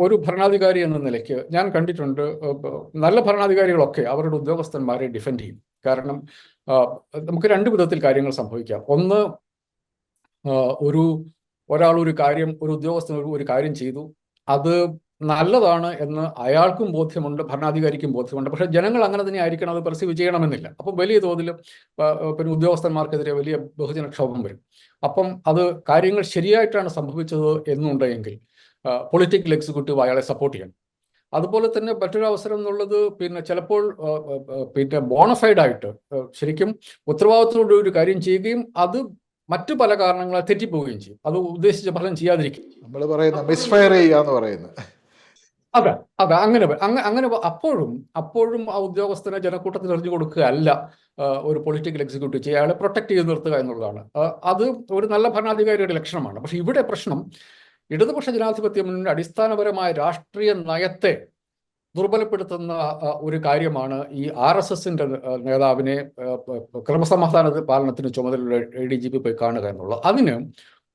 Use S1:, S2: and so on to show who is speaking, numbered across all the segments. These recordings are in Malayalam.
S1: ഒരു ഭരണാധികാരി എന്ന നിലയ്ക്ക് ഞാൻ കണ്ടിട്ടുണ്ട് നല്ല ഭരണാധികാരികളൊക്കെ അവരുടെ ഉദ്യോഗസ്ഥന്മാരെ ഡിഫെൻഡ് ചെയ്യും. കാരണം നമുക്ക് രണ്ട് വിധത്തിൽ കാര്യങ്ങൾ സംഭവിക്കാം. ഒന്ന് ഒരു ഒരാൾ ഒരു കാര്യം ഒരു ഉദ്യോഗസ്ഥൻ ഒരു- കാര്യം ചെയ്തു. അത് നല്ലതാണ് എന്ന് അയാൾക്കും ബോധ്യമുണ്ട് ഭരണാധികാരിക്കും ബോധ്യമുണ്ട്. പക്ഷെ ജനങ്ങൾ അങ്ങനെ തന്നെ ആയിരിക്കണം അത് പെർസീവ് ചെയ്യണമെന്നില്ല അപ്പം വലിയ തോതിൽ പിന്നെ ഉദ്യോഗസ്ഥന്മാർക്കെതിരെ വലിയ ബഹുജനക്ഷോഭം വരും. അപ്പം അത് കാര്യങ്ങൾ ശരിയായിട്ടാണ് സംഭവിച്ചത് എന്നുണ്ടെങ്കിൽ പൊളിറ്റിക്കൽ എക്സിക്യൂട്ടീവ് അയാളെ സപ്പോർട്ട് ചെയ്യണം. അതുപോലെ തന്നെ മറ്റൊരു അവസരം എന്നുള്ളത് പിന്നെ ചിലപ്പോൾ പിന്നെ ബോണഫൈഡ് ആയിട്ട് ശരിക്കും ഉത്തരവാദിത്തത്തോടെ ഒരു കാര്യം ചെയ്യുകയും അത് മറ്റു പല കാരണങ്ങളെ തെറ്റിപ്പോവുകയും ചെയ്യും. അത് ഉദ്ദേശിച്ച ഫലം ചെയ്യാതിരിക്കും.
S2: നമ്മൾ പറയുന്ന മിസ്ഫയർ ചെയ്യാന്ന് പറയുന്നത്.
S1: അതെ അതെ അങ്ങനെ അങ്ങനെ അപ്പോഴും അപ്പോഴും ആ ഉദ്യോഗസ്ഥനെ ജനക്കൂട്ടത്തിൽ എറിഞ്ഞു കൊടുക്കുക അല്ല ഒരു പൊളിറ്റിക്കൽ എക്സിക്യൂട്ടീവ് ചെയ്യുക അയാളെ പ്രൊട്ടക്ട് ചെയ്ത് നിർത്തുക എന്നുള്ളതാണ്. അത് ഒരു നല്ല ഭരണാധികാരിയുടെ ലക്ഷണമാണ്. പക്ഷെ ഇവിടെ പ്രശ്നം ഇടതുപക്ഷ ജനാധിപത്യം അടിസ്ഥാനപരമായ രാഷ്ട്രീയ നയത്തെ ദുർബലപ്പെടുത്തുന്ന ഒരു കാര്യമാണ് ഈ ആർ എസ് എസിന്റെ നേതാവിനെ ക്രമസമാധാന പാലനത്തിന് ചുമതലയുള്ള എ ഡി ജി പി പോയി കാണുക എന്നുള്ളത് അതിന്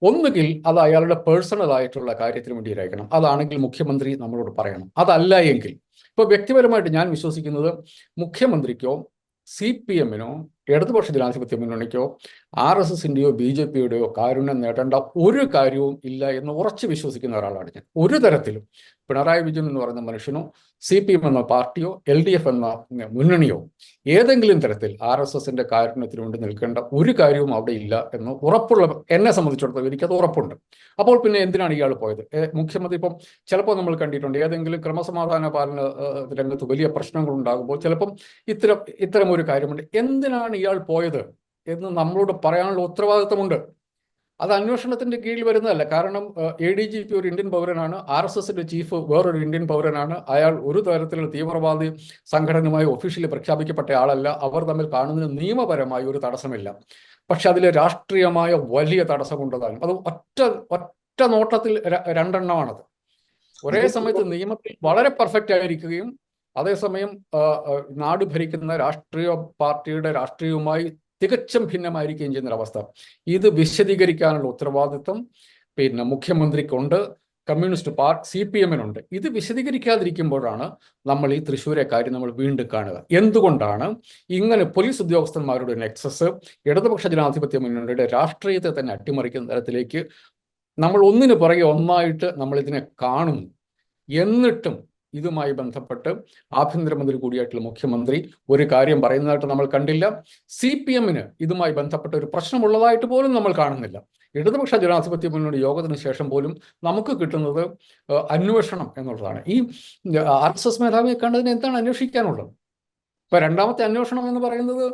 S1: ഒന്നുകിൽ അത് അയാളുടെ പേഴ്സണൽ ആയിട്ടുള്ള കാര്യത്തിന് വേണ്ടിയിട്ടായിരിക്കണം അതാണെങ്കിൽ മുഖ്യമന്ത്രി നമ്മളോട് പറയണം. അതല്ല എങ്കിൽ വ്യക്തിപരമായിട്ട് ഞാൻ വിശ്വസിക്കുന്നത് മുഖ്യമന്ത്രിക്കോ സി പി എമ്മിനോ ഇടതുപക്ഷ ജനാധിപത്യ മുന്നണിക്കോ ആർ എസ് എസിന്റെയോ ബി ജെ പിയുടെയോ കാരുണ്യം നേടേണ്ട ഒരു കാര്യവും ഇല്ല എന്ന് ഉറച്ചു വിശ്വസിക്കുന്ന ഒരാളാണ് ഞാൻ. ഒരു തരത്തിലും പിണറായി വിജയൻ എന്ന് പറയുന്ന മനുഷ്യനോ സി പി എം എന്ന പാർട്ടിയോ എൽ ഡി എഫ് എന്ന മുന്നണിയോ ഏതെങ്കിലും തരത്തിൽ ആർ എസ് എസിന്റെ കാരുണ്യത്തിന് വേണ്ടി നിൽക്കേണ്ട ഒരു കാര്യവും അവിടെ ഇല്ല എന്ന് ഉറപ്പുള്ള എന്നെ സംബന്ധിച്ചിടത്തോളം എനിക്കത് ഉറപ്പുണ്ട്. അപ്പോൾ പിന്നെ എന്തിനാണ് ഇയാൾ പോയത്? മുഖ്യമന്ത്രി ഇപ്പം ചിലപ്പോൾ നമ്മൾ കണ്ടിട്ടുണ്ട് ഏതെങ്കിലും ക്രമസമാധാന പാലന രംഗത്ത് വലിയ പ്രശ്നങ്ങൾ ഉണ്ടാകുമ്പോൾ ചിലപ്പം ഇത്തരം ഇത്തരം ഒരു കാര്യമുണ്ട്. എന്തിനാണ് ഇയാൾ പോയത് എന്ന് നമ്മളോട് പറയാനുള്ള ഉത്തരവാദിത്തമുണ്ട് അത് അന്വേഷണത്തിന്റെ കീഴിൽ വരുന്നതല്ല. കാരണം എ ഡി ജി പി ഒരു ഇന്ത്യൻ പൗരനാണ് ആർ എസ് എസിന്റെ ചീഫ് വേറൊരു ഇന്ത്യൻ പൗരനാണ്. അയാൾ ഒരു തരത്തിലുള്ള തീവ്രവാദി സംഘടനയുമായി ഒഫീഷ്യലി പ്രഖ്യാപിക്കപ്പെട്ട ആളല്ല. അവർ തമ്മിൽ കാണുന്നതിന് നിയമപരമായി ഒരു തടസ്സമില്ല. പക്ഷെ അതിലെ രാഷ്ട്രീയമായ വലിയ തടസ്സമുണ്ടതാണ് അത് ഒറ്റ ഒറ്റ നോട്ടത്തിൽ രണ്ടെണ്ണമാണത്. ഒരേ സമയത്ത് നിയമത്തിൽ വളരെ പെർഫെക്റ്റ് ആയിരിക്കുകയും അതേസമയം നാട് ഭരിക്കുന്ന രാഷ്ട്രീയ പാർട്ടിയുടെ രാഷ്ട്രീയവുമായി തികച്ചും ഭിന്നമായിരിക്കുകയും ചെയ്യുന്നൊരവസ്ഥ ഇത് വിശദീകരിക്കാനുള്ള ഉത്തരവാദിത്വം പിന്നെ മുഖ്യമന്ത്രിക്കുണ്ട് കമ്മ്യൂണിസ്റ്റ് പാർട്ടി സി പി എമ്മിനുണ്ട്. ഇത് വിശദീകരിക്കാതിരിക്കുമ്പോഴാണ് നമ്മൾ ഈ തൃശ്ശൂരെ കാര്യം നമ്മൾ വീണ്ടും കാണുക. എന്തുകൊണ്ടാണ് ഇങ്ങനെ പോലീസ് ഉദ്യോഗസ്ഥന്മാരുടെ നെക്സസ് ഇടതുപക്ഷ ജനാധിപത്യ മുന്നണിയുടെ രാഷ്ട്രീയത്തെ തന്നെ അട്ടിമറിക്കുന്ന തരത്തിലേക്ക് നമ്മൾ ഒന്നിനു പുറകെ ഒന്നായിട്ട് നമ്മൾ ഇതിനെ കാണുന്നു. എന്നിട്ടും ഇതുമായി ബന്ധപ്പെട്ട് ആഭ്യന്തരമന്ത്രി കൂടിയായിട്ടുള്ള മുഖ്യമന്ത്രി ഒരു കാര്യം പറയുന്നതായിട്ട് നമ്മൾ കണ്ടില്ല. സി പി എമ്മിന് ഇതുമായി ബന്ധപ്പെട്ട ഒരു പ്രശ്നമുള്ളതായിട്ട് പോലും നമ്മൾ കാണുന്നില്ല. ഇടതുപക്ഷ ജനാധിപത്യ മുന്നണി യോഗത്തിന് ശേഷം പോലും നമുക്ക് കിട്ടുന്നത് അന്വേഷണം എന്നുള്ളതാണ്. ഈ ആർ എസ് എസ് മേധാവിയെ കണ്ടതിന് എന്താണ് അന്വേഷിക്കാനുള്ളത്? ഇപ്പൊ രണ്ടാമത്തെ അന്വേഷണം എന്ന് പറയുന്നത്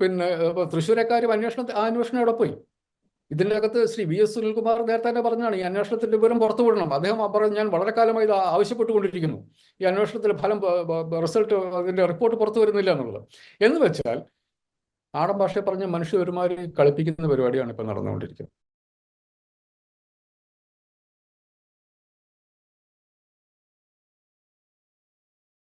S1: പിന്നെ തൃശ്ശൂരക്കാരും അന്വേഷണത്തെ ആ അന്വേഷണം എവിടെ പോയി? ഇതിന്റെ അകത്ത് ശ്രീ വി എസ് സുനിൽകുമാർ നേരത്തെ തന്നെ പറഞ്ഞാണ് ഈ അന്വേഷണത്തിന്റെ വിവരം പുറത്തു വിടണം. അദ്ദേഹം പറഞ്ഞു ഞാൻ വളരെ കാലമായി ഇത് ആവശ്യപ്പെട്ടുകൊണ്ടിരിക്കുന്നു. ഈ അന്വേഷണത്തിലെ ഫലം റിസൾട്ട് അതിന്റെ റിപ്പോർട്ട് പുറത്തു വരുന്നില്ല എന്നുള്ളത്. എന്ന് വെച്ചാൽ നാടൻ ഭാഷയെ പറഞ്ഞ മനുഷ്യ ഒരുമാതിരി കളിപ്പിക്കുന്ന പരിപാടിയാണ് ഇപ്പൊ നടന്നുകൊണ്ടിരിക്കുന്നത്.